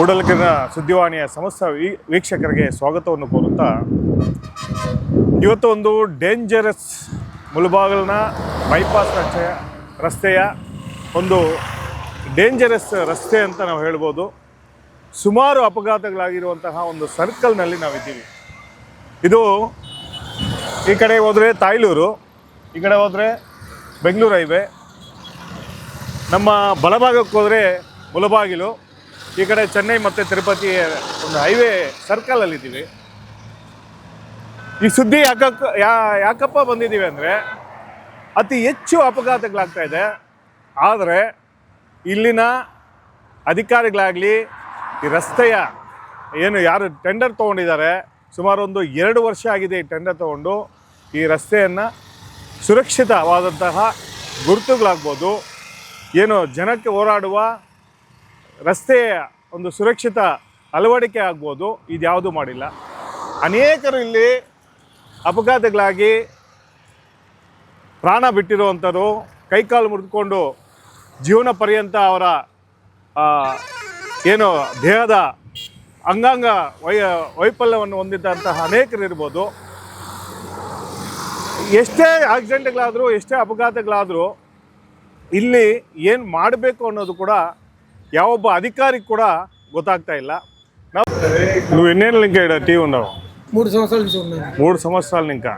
ಕೂಡಲಗಿನ ಸುದ್ದಿವಾಣಿಯ ಸಮಸ್ತ ವೀಕ್ಷಕರಿಗೆ ಸ್ವಾಗತವನ್ನು ಕೋರುತ್ತಾ ಇವತ್ತು ಒಂದು ಡೇಂಜರಸ್ ಮುಳುಬಾಗಿಲಿನ ಬೈಪಾಸ್ ರಸ್ತೆಯ ರಸ್ತೆಯ ಒಂದು ಡೇಂಜರಸ್ ರಸ್ತೆ ಅಂತ ನಾವು ಹೇಳ್ಬೋದು. ಸುಮಾರು ಅಪಘಾತಗಳಾಗಿರುವಂತಹ ಒಂದು ಸರ್ಕಲ್ನಲ್ಲಿ ನಾವಿದ್ದೀವಿ. ಇದು ಈ ಕಡೆ ಹೋದರೆ ತಾಯ್ಲೂರು, ಈ ಕಡೆ ಹೋದರೆ ಬೆಂಗಳೂರು ಹೈವೇ. ನಮ್ಮ ಬಲಭಾಗಕ್ಕೆ ಹೋದರೆ ಮುಲಬಾಗಿಲು ಈ ಕಡೆ ಚೆನ್ನೈ ಮತ್ತು ತಿರುಪತಿ ಒಂದು ಹೈವೇ ಸರ್ಕಲಲ್ಲಿದ್ದೀವಿ ಈ ಸುದ್ದಿ ಯಾಕಕ್ಕ ಯಾ ಯಾಕಪ್ಪ ಬಂದಿದ್ದೀವಿ ಅಂದರೆ ಅತಿ ಹೆಚ್ಚು ಅಪಘಾತಗಳಾಗ್ತಾ ಇದೆ. ಆದರೆ ಇಲ್ಲಿನ ಅಧಿಕಾರಿಗಳಾಗಲಿ, ಈ ರಸ್ತೆಯ ಏನು ಯಾರು ಟೆಂಡರ್ ತೊಗೊಂಡಿದ್ದಾರೆ, ಸುಮಾರು ಒಂದು ಎರಡು ವರ್ಷ ಆಗಿದೆ ಈ ಟೆಂಡರ್ ತೊಗೊಂಡು, ಈ ರಸ್ತೆಯನ್ನು ಸುರಕ್ಷಿತವಾದಂತಹ ಗುರುತುಗಳಾಗ್ಬೋದು. ಏನು ಜನಕ್ಕೆ ಹೋರಾಡುವ ರಸ್ತೆಯ ಒಂದು ಸುರಕ್ಷಿತ ಅಳವಡಿಕೆ ಆಗ್ಬೋದು ಇದ್ಯಾವುದೂ ಮಾಡಿಲ್ಲ. ಅನೇಕರು ಇಲ್ಲಿ ಅಪಘಾತಗಳಾಗಿ ಪ್ರಾಣ ಬಿಟ್ಟಿರುವಂಥವ್ರು ಕೈಕಾಲು ಮುರಿದುಕೊಂಡು ಜೀವನ ಪರ್ಯಂತ ಅವರ ಏನು ದೇಹದ ಅಂಗಾಂಗ ವೈ, ವೈಫಲ್ಯವನ್ನು ಹೊಂದಿದ್ದಂತಹ ಅನೇಕರು ಇರ್ಬೋದು. ಎಷ್ಟೇ ಆಕ್ಸಿಡೆಂಟ್ಗಳಾದರೂ ಎಷ್ಟೇ ಅಪಘಾತಗಳಾದರೂ ಇಲ್ಲಿ ಏನು ಮಾಡಬೇಕು ಅನ್ನೋದು ಕೂಡ ಯಾವೊಬ್ಬ అధికారికి కూడా ಗೊತ್ತಾಗ್ತಾ ಇಲ್ಲ ನಾವು నువ్వు ఎన్నేళ్ళ ఇంకా ఇక్కడ టీ ఉన్నావు మూడు సంవత్సరాల నుంచి ఉన్నాను మూడు సంవత్సరాల ఇంకా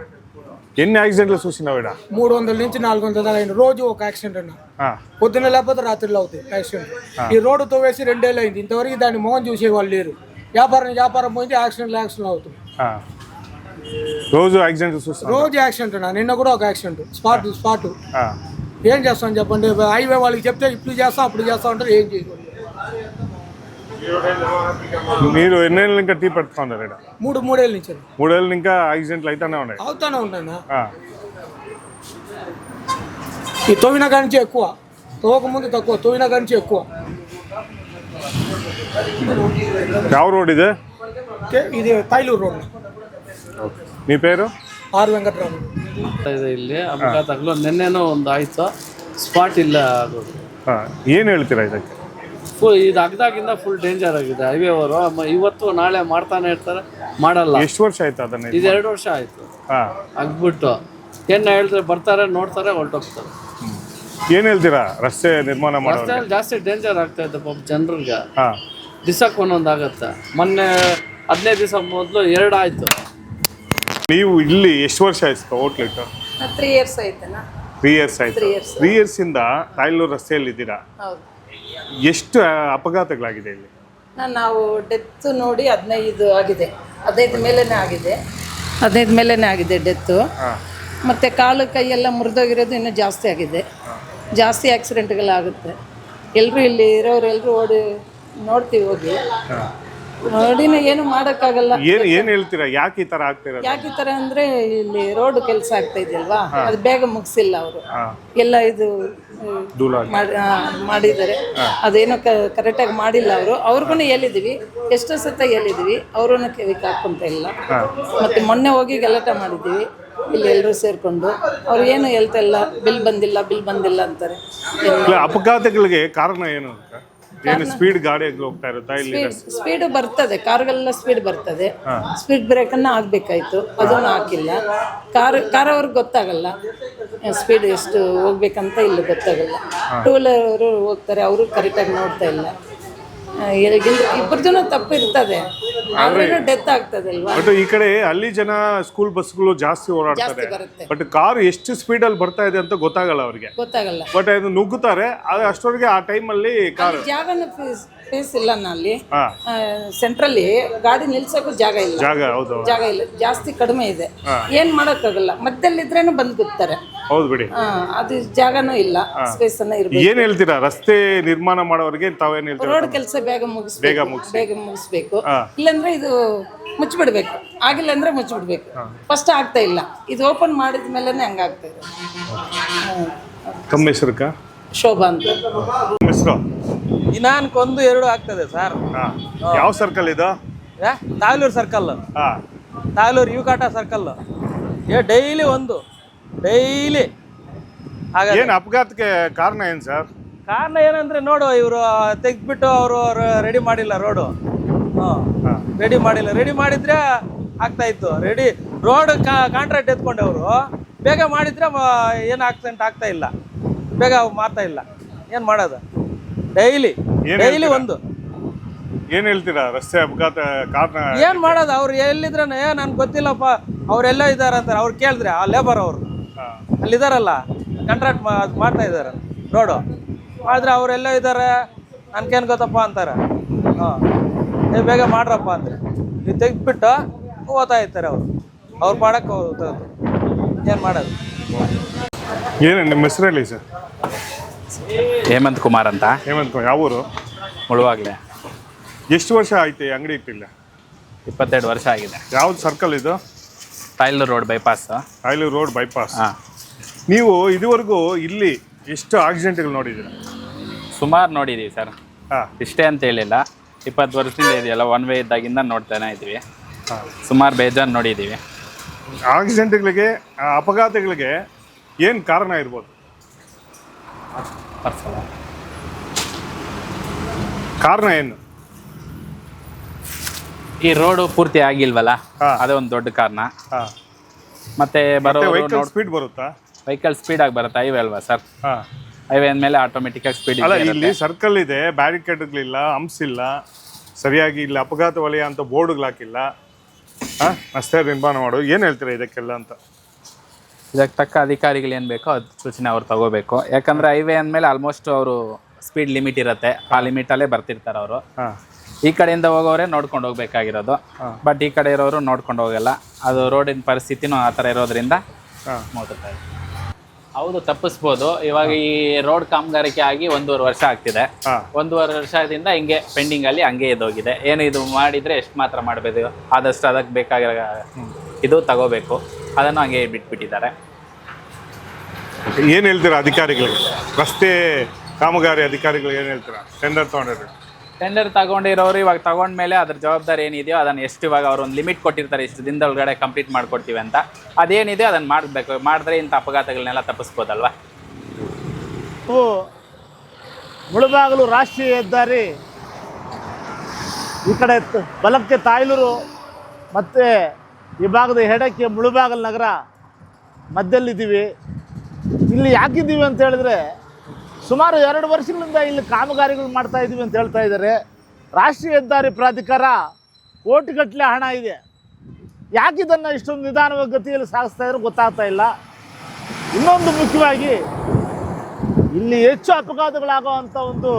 ఎన్ని యాక్సిడెంట్లు చూసినావు ఇక్కడ మూడు వందల నుంచి నాలుగు వందల దాకా అయింది రోజు ఒక యాక్సిడెంట్ అన్న ఆ, పొద్దున్న లేకపోతే రాత్రిలో అవుతాయి యాక్సిడెంట్ ఈ రోడ్డు తోవేసి రెండేళ్ళు అయింది ఇంతవరకు దాన్ని మొహం చూసేవాళ్ళు లేరు వ్యాపారం వ్యాపారం పోయింది యాక్సిడెంట్ యాక్సిడెంట్ అవుతుంది ఆ. రోజు యాక్సిడెంట్లు చూస్తున్నావు రోజు యాక్సిడెంట్ అన్న నిన్న కూడా ఒక యాక్సిడెంట్ స్పాట్ స్పాట్ ఆ. ఏం చేస్తాం చెప్పండి హైవే వాళ్ళకి చెప్తే ఇప్పుడు చేస్తాం అప్పుడు చేస్తాం అంటారు ఏం చేయకూడదు మీరు ఎన్నేళ్ళు ఇంకా టీ పెడతా ఉన్నారు ఇక్కడ మూడు మూడేళ్ళ నుంచి అన్న. మూడేళ్ళు ఇంకా యాక్సిడెంట్లు అయితేనే ఉన్నాయి అవుతానే ఉంటాను ఆ. ఈ తోవిన కాడి నుంచి ఎక్కువ తోక ముందు తక్కువ తోవిన కాడి నుంచి ఎక్కువ ಯಾವ ರೋಡ್ ಇದೆ ఓకే, ఇది తైలూరు రోడ్ మీ పేరు ఆర్ వెంకటరామన్ ಇದೆ ಇಲ್ಲಿ. ಅಪಘಾತಗಳು ನಿನ್ನೆನೋ ಒಂದು ಆಯ್ತು. ಸ್ಪಾಟ್ ಇಲ್ಲ ಆಗೋದು ಆ, ಏನು ಹೇಳ್ತೀರಾ ಇದಕ್ಕೆ? ಫುಲ್ ಇದು ಅಗ್ದಾಗಿಂದ ಫುಲ್ ಡೇಂಜರ್ ಆಗಿದೆ. ಹೈವೇ ಅವರು ಇವತ್ತು ನಾಳೆ ಮಾಡ್ತಾನೆ ಇರ್ತಾರೆ. ಮಾಡಲ್ಲ. ಎಷ್ಟು ವರ್ಷ ಆಯ್ತು ಅದನ್ನ ಇದು ಎರಡು ವರ್ಷ ಆಯ್ತು. ಹಾಂ. ಆಗ್ಬಿಟ್ಟು ಏನು ಹೇಳಿದ್ರೆ ಬರ್ತಾರೆ ನೋಡ್ತಾರೆ ಹೊರಟೋಗ್ತಾರೆ. ಏನು ಹೇಳ್ತೀರಾ? ರಸ್ತೆ ನಿರ್ಮಾಣ ಮಾಡೋದು ರಸ್ತೆಯಲ್ಲಿ ಜಾಸ್ತಿ ಡೇಂಜರ್ ಆಗ್ತಾ ಇದೆ ಪಾಪ ಜನರಿಗೆ. ಹಾಂ. ದಿಸಕ್ಕೆ ಒಂದೊಂದು ಆಗುತ್ತೆ. ಮೊನ್ನೆ ಹದಿನೈದು ದಿವಸ ಮೊದಲು ಎರಡು ಆಯ್ತು. ನೀವು ಇಲ್ಲಿ ಎಷ್ಟು ವರ್ಷ ಆಯ್ತು ಹೋಟ್ಲಿಟ್ಟು ತ್ರೀ ಇಯರ್ಸ್ ಆಯ್ತಲ್ಲ ತ್ರೀ ಇಯರ್ಸ್ ಆಯ್ತು. Three ಇಯರ್ಸ್ ತ್ರೀ ಇಯರ್ಸಿಂದ ತಾಯ್ಲೂರು ರಸ್ತೆಯಲ್ಲಿ ಇದ್ದೀರಾ? ಎಷ್ಟು ಅಪಘಾತಗಳಾಗಿದೆ ಇಲ್ಲಿ? ನಾವು ಡೆತ್ ನೋಡಿ ಹದಿನೈದು ಆಗಿದೆ. ಹದಿನೈದು ಮೇಲೇನೆ ಆಗಿದೆ. ಹದಿನೈದು ಮೇಲೇನೆ ಆಗಿದೆ ಡೆತ್ತು ಮತ್ತು ಕಾಲು ಕೈಯೆಲ್ಲ ಮುರಿದೋಗಿರೋದು ಇನ್ನೂ ಜಾಸ್ತಿ ಆಗಿದೆ. ಜಾಸ್ತಿ ಆಕ್ಸಿಡೆಂಟ್ಗಳಾಗುತ್ತೆ ಎಲ್ಲರೂ ಇಲ್ಲಿ ಇರೋರು ಎಲ್ಲರೂ ಓಡಿ ನೋಡ್ತೀವಿ ಹೋಗಿ. ನೋಡಿನ ಏನು ಮಾಡೋಕ್ಕಾಗಲ್ಲ. ಏನು ಏನು ಹೇಳ್ತೀರಾ? ಯಾಕೆ ಈ ತರ ಆಗ್ತಿರೋದು ಯಾಕೆ ಈ ತರ ಅಂದ್ರೆ ಇಲ್ಲಿ ರೋಡ್ ಕೆಲಸ ಆಗ್ತಾ ಇದೆಯಲ್ವಾ? ಅದು ಬೇಗ ಮುಗಿಸಿಲ್ಲ ಅವರು. ಎಲ್ಲ ಇದು ಹ್ಮ್, ಧೂಳ ಮಾಡಿ ಆ, ಮಾಡಿದ್ದಾರೆ. ಅದೇನೋ ಕರೆಕ್ಟಾಗಿ ಮಾಡಿಲ್ಲ ಅವರು. ಅವ್ರಿಗೂ ಹೇಳಿದ್ವಿ. ಎಷ್ಟೋ ಸತ ಹೇಳಿದ್ವಿ. ಅವರೂ ಕಿವಿಗೆ ಹಾಕೊಂತ ಇಲ್ಲ. ಮತ್ತೆ ಮೊನ್ನೆ ಹೋಗಿ ಗಲಾಟ ಮಾಡಿದ್ದೀವಿ. ಇಲ್ಲಿ ಎಲ್ಲರೂ ಸೇರ್ಕೊಂಡು. ಅವ್ರು ಏನು ಹೇಳ್ತಾ ಇಲ್ಲ. ಬಿಲ್ ಬಂದಿಲ್ಲ ಬಿಲ್ ಬಂದಿಲ್ಲ ಅಂತಾರೆ. ಇಲ್ಲ ಅಪಘಾತಗಳಿಗೆ ಕಾರಣ ಏನು ಅಂತ? ಏನು ಸ್ಪೀಡ್ ಗಾಡಿ ಹೋಗ್ತಾ ಇರುತ್ತಾ ಇಲ್ಲಿ ಸ್ಪೀಡ್ ಬರ್ತದೆ ಕಾರ್ಗೆಲ್ಲ ಸ್ಪೀಡ್ ಬರ್ತದೆ. ಸ್ಪೀಡ್ ಬ್ರೇಕನ್ನು ಹಾಕ್ಬೇಕಾಯ್ತು ಅದನ್ನು ಹಾಕಿಲ್ಲ. ಕಾರ್ ಕಾರ್ ಅವ್ರಿಗೆ ಗೊತ್ತಾಗಲ್ಲ ಸ್ಪೀಡ್ ಎಷ್ಟು ಹೋಗ್ಬೇಕಂತ ಇಲ್ಲಿ ಗೊತ್ತಾಗಲ್ಲ. ಟೂ ವೀಲರ್ ಅವರು ಹೋಗ್ತಾರೆ ಅವರು ಕರೆಕ್ಟಾಗಿ ನೋಡ್ತಾ ಇಲ್ಲ. ಇಬ್ಬರದೂ ತಪ್ಪು ಇರ್ತದೆ. ಆದ್ರೂ ಡೆತ್ ಆಗ್ತದೆ ಅಲ್ವಾ ಬಟ್ ಈ ಕಡೆ ಅಲ್ಲಿ ಜನ ಸ್ಕೂಲ್ ಬಸ್ಗಳು ಜಾಸ್ತಿ ಓಡಾಡ್ತಾರೆ ಬರುತ್ತೆ. ಬಟ್ ಕಾರ್ ಎಷ್ಟು ಸ್ಪೀಡಲ್ಲಿ ಬರ್ತಾ ಇದೆ ಅಂತ ಗೊತ್ತಾಗಲ್ಲ ಅವ್ರಿಗೆ. ಗೊತ್ತಾಗಲ್ಲ. ಬಟ್ ಅದು ನುಗ್ಗುತ್ತಾರೆ ಆದ್ರೆ ಅಷ್ಟೊತ್ತಿಗೆ ಆ ಅಲ್ಲಿ ಕಾರ್ ಜಾಗನ ಫೀಸ್ ಫೀಸ್ ಇಲ್ಲ ಅಲ್ಲಿ. ಹಾ. ಸೆಂಟ್ರಲ್ಲಿ ಗಾಡಿ ನಿಲ್ಸೋಕ್ಕೂ ಜಾಗ ಇಲ್ಲ. ಜಾಗ ಹೌದು. ಜಾಗ ಇಲ್ಲ. ಜಾಸ್ತಿ ಕಡಿಮೆ ಇದೆ. ಏನ್ ಮಾಡೋಕ್ಕಾಗಲ್ಲ. ಮಧ್ಯಲ್ಲಿದ್ರೇನು ಬಂದು ಕೂತಾರೆ ಹೌದು ಬಿಡಿ. ಅದು ಜಾಗನೂ ಇಲ್ಲ ಸ್ಪೇಸ್ ಅನ್ನ ಇರ್ಬೇಕು. ಏನ್ ಹೇಳ್ತೀರಾ? ರಸ್ತೆ ನಿರ್ಮಾಣ ಮಾಡೋರಿಗೆ ತಾವೇನ್ ಹೇಳ್ತೀರಾ? ರೋಡ್ ಕೆಲಸ ಬೇಗ ಮುಗಿಸ್ಬೇಕು ಬೇಗ ಮುಗಿಸ್ಬೇಕು. ಇಲ್ಲಂದ್ರೆ ಇದು ಮುಚ್ಚಿಬಿಡ್ಬೇಕು ಆಗಿಲ್ಲ ಅಂದ್ರೆ ಮುಚ್ಚಿಬಿಡ್ಬೇಕು ಫಸ್ಟ್ ಆಗ್ತಾ ಇಲ್ಲ. ಇದು ಓಪನ್ ಮಾಡಿದ ಮೇಲೆ ಹಂಗಾಗ್ತಾ ಇದೆ. ಹ್ಮ್. ತಮ್ಮ ಹೆಸರುಕ ಶೋಭಾ ಅಂತ. ಹೆಸರು? ದಿನಾಂಕೊಂದು ಎರಡು ಆಗ್ತದೆ ಸರ್. ಹಾ. ಯಾವ ಸರ್ಕಲ್ ಇದು? ತಾಯ್ಲೂರು ಸರ್ಕಲ್ ಹಾ. ತಾಯ್ಲೂರು ಯುಕಾಟ ಸರ್ಕಲ್ ಏ ಡೈಲಿ ಒಂದು. ಡೈಲಿ. ಏನು ಏನ್ ಅಪಘಾತಕ್ಕೆ ಕಾರಣ ಏನು ಸರ್? ಕಾರಣ ಏನಂದ್ರೆ ನೋಡು ಇವರು ತೆಗೆದ್ಬಿಟ್ಟು ಅವರು ರೆಡಿ ಮಾಡಿಲ್ಲ ರೋಡು ಹಾ. ರೆಡಿ ಮಾಡಿಲ್ಲ. ರೆಡಿ ಮಾಡಿದ್ರೆ ಆಗ್ತಾ ಇತ್ತು. ರೆಡಿ ರೋಡ್ ಕಾಂಟ್ರಾಕ್ಟ್ ಎತ್ಕೊಂಡವರು. ಬೇಗ ಮಾಡಿದ್ರೆ ಏನು ಆಕ್ಸಿಡೆಂಟ್ ಆಗ್ತಾ ಇಲ್ಲ. ಬೇಗ ಮಾಡ್ತಾ ಇಲ್ಲ. ಏನು ಮಾಡೋದು? ಡೈಲಿ ಡೈಲಿ ಒಂದು. ಏನು ಹೇಳ್ತೀರಾ? ರಸ್ತೆ ಅಪಘಾತ ಕಾರಣ ಏನು ಮಾಡೋದು? ಅವ್ರು ಎಲ್ಲಿದ್ರೆ ಏ ನನ್ಗೆ ಗೊತ್ತಿಲ್ಲಪ್ಪ. ಅವರೆಲ್ಲ ಇದ್ದಾರೆ ಅಂತಾರೆ ಅವ್ರು ಕೇಳಿದ್ರೆ ಆ ಲೇಬರ್ ಅವರು. ಹಾ. ಅಲ್ಲಿದಾರಲ್ಲ ಕಾಂಟ್ರಾಕ್ಟ್ ಮಾಡ್ತಾ ಇದ್ದಾರೆ ರೋಡು ಆದರೆ ಅವರೆಲ್ಲ ಇದ್ದಾರೆ ನನ್ಗೇನು ಗೊತ್ತಪ್ಪ ಅಂತಾರೆ. ಹಾಂ. ನೀವು ಬೇಗ ಮಾಡ್ರಪ್ಪ ಅಂದ್ರೆ. ನೀವು ತೆಗೆದ್ಬಿಟ್ಟು ಓದ್ತಾ ಇರ್ತಾರೆ ಅವರು. ಅವ್ರು ಪಾಡಕ್ಕೆ ಹೋಗ್ತದೆ ಏನು ಮಾಡೋದು? ಏನು ನಿಮ್ಮ ಹೆಸರು ಹೇಳಿ ಸರ್? ಹೇಮಂತ್ ಕುಮಾರ್ ಅಂತ. ಹೇಮಂತ್ ಯಾವ ಊರು? ಮುಳುವಾಗಲೇ. ಎಷ್ಟು ವರ್ಷ ಆಯ್ತು ಈ ಅಂಗಡಿ ಇಟ್ಟಿಲ್ಲ? ಇಪ್ಪತ್ತೆರಡು ವರ್ಷ ಆಗಿದೆ. ಯಾವ್ದು ಸರ್ಕಲ್ ಇದು? ಟೈಲ್ ರೋಡ್ ಬೈಪಾಸ್ ಆಯ್ಲು ರೋಡ್ ಬೈಪಾಸ್ ಹಾಂ. ನೀವು ಇದುವರೆಗೂ ಇಲ್ಲಿ ಎಷ್ಟು ಆಕ್ಸಿಡೆಂಟ್ಗಳು ನೋಡಿದ್ದೀರ? ಸುಮಾರು ನೋಡಿದ್ದೀವಿ ಸರ್. ಹಾಂ. ಇಷ್ಟೇ ಅಂತ ಹೇಳಿಲ್ಲ. ಇಪ್ಪತ್ತು ವರ್ಷದಿಂದ ಇದೆಯಲ್ಲ ಒನ್ ವೇ ಇದ್ದಾಗಿಂದ ನೋಡ್ತಾನೆ ಇದ್ದೀವಿ. ಸುಮಾರು ಬೇಜಾರು ನೋಡಿದ್ದೀವಿ ಆಕ್ಸಿಡೆಂಟ್ಗಳಿಗೆ ಅಪಘಾತಗಳಿಗೆ ಏನು ಕಾರಣ ಇರ್ಬೋದು? ಕಾರಣ ಏನು? ಈ ರೋಡು ಪೂರ್ತಿ ಆಗಿಲ್ವಲ್ಲ. ಅದೇ ಒಂದು ದೊಡ್ಡ ಕಾರಣ. ಮತ್ತೆ ಬರೋ ಸ್ಪೀಡ್ ಬರುತ್ತಾ? ವೆಹಿಕಲ್ ಆಗಿ ಬರುತ್ತೆ? ಹೈವೇ ಅಲ್ವಾ ಸರ್ ಹೈವೇ ಅಂದಮೇಲೆ ಆಟೋಮೆಟಿಕ್ಕಾಗಿ ಸ್ಪೀಡ್ ಅಲ್ಲ ಇಲ್ಲಿ ಸರ್ಕಲ್ ಇದೆ ಬ್ಯಾರಿಕೇಡ್ಗಳಿಲ್ಲ ಹಂಪ್ಸ್ ಇಲ್ಲ ಸರಿಯಾಗಿ ಇಲ್ಲಿ ಅಪಘಾತ ವಲಯ ಅಂತ ಬೋರ್ಡ್ಗಳು ಹಾಕಿಲ್ಲ. ಹಾಂ ಅಷ್ಟೇ ನಿರ್ಮಾಣ ಮಾಡು ಏನು ಹೇಳ್ತೀರಾ ಇದಕ್ಕೆಲ್ಲ ಅಂತ? ಇದಕ್ಕೆ ತಕ್ಕ ಅಧಿಕಾರಿಗಳು ಏನು ಬೇಕೋ ಅದು ಸೂಚನೆ ಅವ್ರು ತಗೋಬೇಕು. ಯಾಕಂದ್ರೆ ಹೈವೇ ಅಂದಮೇಲೆ ಆಲ್ಮೋಸ್ಟ್ ಅವರು ಸ್ಪೀಡ್ ಲಿಮಿಟ್ ಇರುತ್ತೆ. ಆ ಲಿಮಿಟಲ್ಲೇ ಬರ್ತಿರ್ತಾರೆ ಅವರು. ಹಾಂ. ಈ ಕಡೆಯಿಂದ ಹೋಗೋರೆ ನೋಡ್ಕೊಂಡು ಹೋಗ್ಬೇಕಾಗಿರೋದು. ಬಟ್ ಈ ಕಡೆ ಇರೋರು ನೋಡ್ಕೊಂಡು ಹೋಗಲ್ಲ. ಅದು ರೋಡಿನ ಪರಿಸ್ಥಿತಿನೂ ಆ ಥರ ಇರೋದ್ರಿಂದ ಇದೆ. ಹೌದು ತಪ್ಪಿಸ್ಬೋದು. ಇವಾಗ ಈ ರೋಡ್ ಕಾಮಗಾರಿಕೆ ಆಗಿ ಒಂದೂವರೆ ವರ್ಷ ಆಗ್ತಿದೆ. ಒಂದೂವರೆ ವರ್ಷದಿಂದ ಹಿಂಗೆ ಪೆಂಡಿಂಗ್ ಅಲ್ಲಿ ಹಂಗೆ ಇದೋಗಿದೆ ಏನು ಇದು ಮಾಡಿದ್ರೆ ಎಷ್ಟು ಮಾತ್ರ ಮಾಡಬೇಕು ಆದಷ್ಟು ಅದಕ್ಕೆ ಬೇಕಾಗಿರೋ ಇದು ತಗೋಬೇಕು. ಅದನ್ನು ಹಂಗೆ ಬಿಟ್ಬಿಟ್ಟಿದ್ದಾರೆ. ಏನು ಹೇಳ್ತೀರಾ ಅಧಿಕಾರಿಗಳಿಗೆ ರಸ್ತೆ ಕಾಮಗಾರಿ ಅಧಿಕಾರಿಗಳು ಏನು ಹೇಳ್ತೀರಾ? ಟೆಂಡರ್ ತೊಗೊಂಡಿರಿ ಟೆಂಡರ್ ತಗೊಂಡಿರೋರು ಇವಾಗ ತಗೊಂಡ್ಮೇಲೆ ಅದ್ರ ಜವಾಬ್ದಾರಿ ಏನಿದೆಯೋ ಅದನ್ನ ಎಷ್ಟು ಇವಾಗ ಅವ್ರು ಒಂದು ಲಿಮಿಟ್ ಕೊಟ್ಟಿರ್ತಾರೆ, ಇಷ್ಟು ದಿನದೊಳಗಡೆ ಕಂಪ್ಲೀಟ್ ಮಾಡ್ಕೊಡ್ತೀವಿ ಅಂತ. ಅದೇನಿದೆ ಅದನ್ನ ಮಾಡಬೇಕು, ಮಾಡಿದ್ರೆ ಇಂಥ ಅಪಘಾತಗಳನ್ನೆಲ್ಲ ತಪ್ಪಿಸ್ಬೋದಲ್ವಾ? ಮುಳುಬಾಗಲು ರಾಷ್ಟ್ರೀಯ ಹೆದ್ದಾರಿ, ಈ ಕಡೆ ಬಲಕ್ಕೆ ತಾಯ್ಲೂರು, ಮತ್ತು ಈ ಭಾಗದ ಹೆಡಕ್ಕೆ ಮುಳುಬಾಗಲು ನಗರ ಮಧ್ಯದಲ್ಲಿದ್ದೀವಿ ಇಲ್ಲಿ ಯಾಕಿದ್ದೀವಿ ಅಂತ ಹೇಳಿದ್ರೆ ಸುಮಾರು ಎರಡು ವರ್ಷಗಳಿಂದ ಇಲ್ಲಿ ಕಾಮಗಾರಿಗಳು ಮಾಡ್ತಾ ಇದ್ದೀವಿ ಅಂತ ಹೇಳ್ತಾ ಇದ್ದಾರೆ. ರಾಷ್ಟ್ರೀಯ ಹೆದ್ದಾರಿ ಪ್ರಾಧಿಕಾರ ಕೋಟಿಗಟ್ಟಲೆ ಹಣ ಇದೆ. ಯಾಕಿದನ್ನು ಇಷ್ಟೊಂದು ನಿಧಾನವಾಗಿ ಗತಿಯಲ್ಲಿ ಸಾಗಿಸ್ತಾ ಇದ್ರೆ ಗೊತ್ತಾಗ್ತಾ ಇಲ್ಲ. ಇನ್ನೊಂದು ಮುಖ್ಯವಾಗಿ ಇಲ್ಲಿ ಹೆಚ್ಚು ಅಪಘಾತಗಳಾಗುವಂಥ ಒಂದು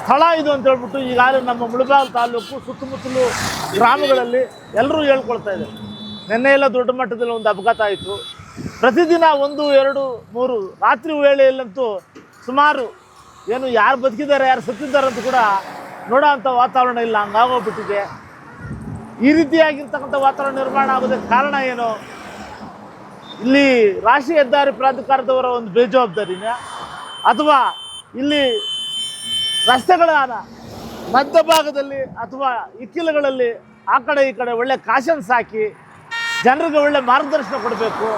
ಸ್ಥಳ ಇದು ಅಂತ ಹೇಳ್ಬಿಟ್ಟು ಈಗಾಗಲೇ ನಮ್ಮ ಮುಳಬಾಗಿಲು ತಾಲೂಕು ಸುತ್ತಮುತ್ತಲು ಗ್ರಾಮಗಳಲ್ಲಿ ಎಲ್ಲರೂ ಹೇಳ್ಕೊಳ್ತಾ ಇದ್ದಾರೆ. ನಿನ್ನೆ ಎಲ್ಲ ದೊಡ್ಡ ಮಟ್ಟದಲ್ಲಿ ಒಂದು ಅಪಘಾತ ಆಯಿತು. ಪ್ರತಿದಿನ ಒಂದು, ಎರಡು, ಮೂರು ರಾತ್ರಿ ವೇಳೆಯಲ್ಲಂತೂ ಸುಮಾರು ಏನು ಯಾರು ಬದುಕಿದ್ದಾರೆ, ಯಾರು ಸತ್ತಿದ್ದಾರೆ ಅಂತ ಕೂಡ ನೋಡೋ ಅಂಥ ವಾತಾವರಣ ಇಲ್ಲ, ಹಂಗಾಗೋಗ್ಬಿಟ್ಟಿದೆ. ಈ ರೀತಿಯಾಗಿರ್ತಕ್ಕಂಥ ವಾತಾವರಣ ನಿರ್ಮಾಣ ಆಗೋದಕ್ಕೆ ಕಾರಣ ಏನು? ಇಲ್ಲಿ ರಾಷ್ಟ್ರೀಯ ಹೆದ್ದಾರಿ ಪ್ರಾಧಿಕಾರದವರ ಒಂದು ಬೇಜವಾಬ್ದಾರಿನ. ಅಥವಾ ಇಲ್ಲಿ ರಸ್ತೆಗಳ ಮಧ್ಯಭಾಗದಲ್ಲಿ ಅಥವಾ ಇಕ್ಕಿಲಗಳಲ್ಲಿ ಆ ಕಡೆ ಈ ಕಡೆ ಒಳ್ಳೆ ಕಾಶನ್ಸ್ ಹಾಕಿ ಜನರಿಗೆ ಒಳ್ಳೆ ಮಾರ್ಗದರ್ಶನ ಕೊಡಬೇಕು.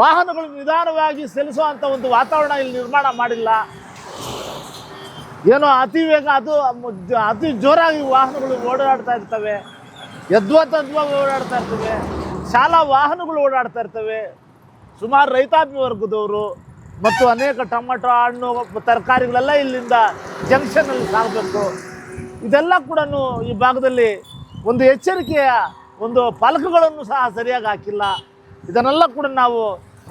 ವಾಹನಗಳು ನಿಧಾನವಾಗಿ ಚಲಿಸುವಂಥ ಒಂದು ವಾತಾವರಣ ಇಲ್ಲಿ ನಿರ್ಮಾಣ ಮಾಡಿಲ್ಲ. ಏನೋ ಅತಿ ವೇಗ ಅದು, ಅತಿ ಜೋರಾಗಿ ವಾಹನಗಳು ಓಡಾಡ್ತಾ ಇರ್ತವೆ. ಯದ್ವಾ ತದ್ವಾ ಓಡಾಡ್ತಾ ಇರ್ತವೆ. ಶಾಲಾ ವಾಹನಗಳು ಓಡಾಡ್ತಾ ಇರ್ತವೆ. ಸುಮಾರು ರೈತಾಪಿ ವರ್ಗದವರು ಮತ್ತು ಅನೇಕ ಟೊಮೆಟೊ ಹಣ್ಣು, ತರಕಾರಿಗಳೆಲ್ಲ ಇಲ್ಲಿಂದ ಜಂಕ್ಷನಲ್ಲಿ ಸಾಗಬೇಕು. ಇದೆಲ್ಲ ಕೂಡ ಈ ಭಾಗದಲ್ಲಿ ಒಂದು ಎಚ್ಚರಿಕೆಯ ಒಂದು ಫಲಕಗಳನ್ನು ಸಹ ಸರಿಯಾಗಿ ಹಾಕಿಲ್ಲ. ಇದನ್ನೆಲ್ಲ ಕೂಡ ನಾವು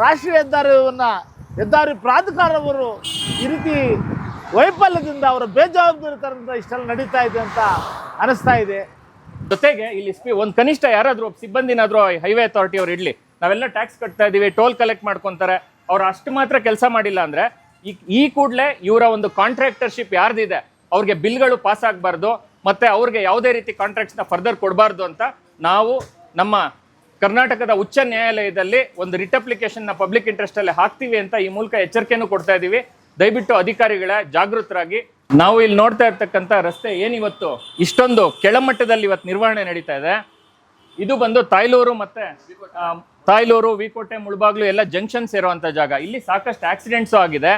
ರಾಷ್ಟ್ರೀಯ ಹೆದ್ದಾರಿಯನ್ನು, ಹೆದ್ದಾರಿ ಪ್ರಾಧಿಕಾರವರು ಈ ರೀತಿ ವೈಫಲ್ಯದಿಂದ ಅವರ ಬೇಜವಾಬ್ದಾರಿತನದಿಂದ ಇಷ್ಟೆಲ್ಲ ನಡೀತಾ ಇದೆ ಅಂತ ಅನಿಸ್ತಾ ಇದೆ. ಜೊತೆಗೆ ಇಲ್ಲಿ ಸ್ಪೀ, ಒಂದು ಕನಿಷ್ಠ ಯಾರಾದರೂ ಒಬ್ಬ ಸಿಬ್ಬಂದಿನಾದರೂ ಹೈವೇ ಅಥಾರಿಟಿ ಅವ್ರು ಇಡ್ಲಿ ನಾವೆಲ್ಲ ಟ್ಯಾಕ್ಸ್ ಕಟ್ತಾ ಇದ್ದೀವಿ ಟೋಲ್ ಕಲೆಕ್ಟ್ ಮಾಡ್ಕೊತಾರೆ. ಅವ್ರು ಅಷ್ಟು ಮಾತ್ರ ಕೆಲಸ ಮಾಡಿಲ್ಲ ಅಂದರೆ ಈ ಈ ಕೂಡಲೇ ಇವರ ಒಂದು ಕಾಂಟ್ರಾಕ್ಟರ್ಶಿಪ್ ಯಾರ್ದಿದೆ, ಅವ್ರಿಗೆ ಬಿಲ್ಗಳು ಪಾಸ್ ಆಗಬಾರ್ದು, ಮತ್ತು ಅವ್ರಿಗೆ ಯಾವುದೇ ರೀತಿ ಕಾಂಟ್ರಾಕ್ಟ್ಸ್ನ ಫರ್ದರ್ ಕೊಡಬಾರ್ದು ಅಂತ ನಾವು ನಮ್ಮ ಕರ್ನಾಟಕದ ಉಚ್ಚ ನ್ಯಾಯಾಲಯದಲ್ಲಿ ಒಂದು ರಿಟ್ ಅಪ್ಲಿಕೇಶನ್ನ ಪಬ್ಲಿಕ್ ಇಂಟ್ರೆಸ್ಟ್ ಅಲ್ಲಿ ಹಾಕ್ತೀವಿ ಅಂತ ಈ ಮೂಲಕ ಎಚ್ಚರಿಕೆಯನ್ನು ಕೊಡ್ತಾ ಇದ್ದೀವಿ. ದಯವಿಟ್ಟು ಅಧಿಕಾರಿಗಳ ಜಾಗೃತರಾಗಿ. ನಾವು ಇಲ್ಲಿ ನೋಡ್ತಾ ಇರ್ತಕ್ಕಂಥ ರಸ್ತೆ ಏನಿವತ್ತು? ಇಷ್ಟೊಂದು ಕೆಳಮಟ್ಟದಲ್ಲಿ ಇವತ್ತು ನಿರ್ವಹಣೆ ನಡೀತಾ ಇದೆ. ಇದು ಬಂದು ತಾಯ್ಲೂರು ಮತ್ತೆ ತಾಯ್ಲೂರು, ವಿಕೋಟೆ, ಮುಳಬಾಗ್ಲು ಎಲ್ಲ ಜಂಕ್ಷನ್ಸ್ ಇರುವಂತ ಜಾಗ. ಇಲ್ಲಿ ಸಾಕಷ್ಟು ಆಕ್ಸಿಡೆಂಟ್ಸು ಆಗಿದೆ.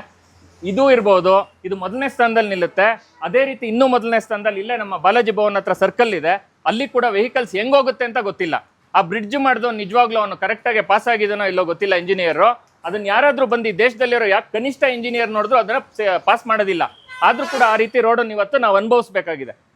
ಇದು ಇರ್ಬೋದು. ಇದು ಮೊದಲನೇ ಸ್ಥಾನದಲ್ಲಿ ನಿಲ್ಲುತ್ತೆ. ಅದೇ ರೀತಿ ಇನ್ನೂ ಮೊದಲನೇ ಸ್ಥಾನದಲ್ಲಿ ಇಲ್ಲೇ ನಮ್ಮ ಬಾಲಾಜಿ ಭವನ್ ಹತ್ರ ಸರ್ಕಲ್ ಇದೆ. ಅಲ್ಲಿ ಕೂಡ ವೆಹಿಕಲ್ಸ್ ಹೆಂಗೋಗುತ್ತೆ ಅಂತ ಗೊತ್ತಿಲ್ಲ. ಆ ಬ್ರಿಡ್ಜ್ ಮಾಡಿದವ್ ನಿಜವಾಗ್ಲೂ ಅವನು ಕರೆಕ್ಟಾಗಿ ಪಾಸ್ ಆಗಿದನೋ ಇಲ್ಲೋ ಗೊತ್ತಿಲ್ಲ ಇಂಜಿನಿಯರು ಅದನ್ನ ಯಾರಾದ್ರೂ ಬಂದು ದೇಶದಲ್ಲಿರೋ ಯಾಕೆ ಕನಿಷ್ಠ ಇಂಜಿನಿಯರ್ ನೋಡಿದ್ರು ಅದನ್ನ ಪಾಸ್ ಮಾಡೋದಿಲ್ಲ. ಆದ್ರೂ ಕೂಡ ಆ ರೀತಿ ರೋಡನ್ನು ಇವತ್ತು ನಾವು ಅನುಭವಿಸ್ಬೇಕಾಗಿದೆ.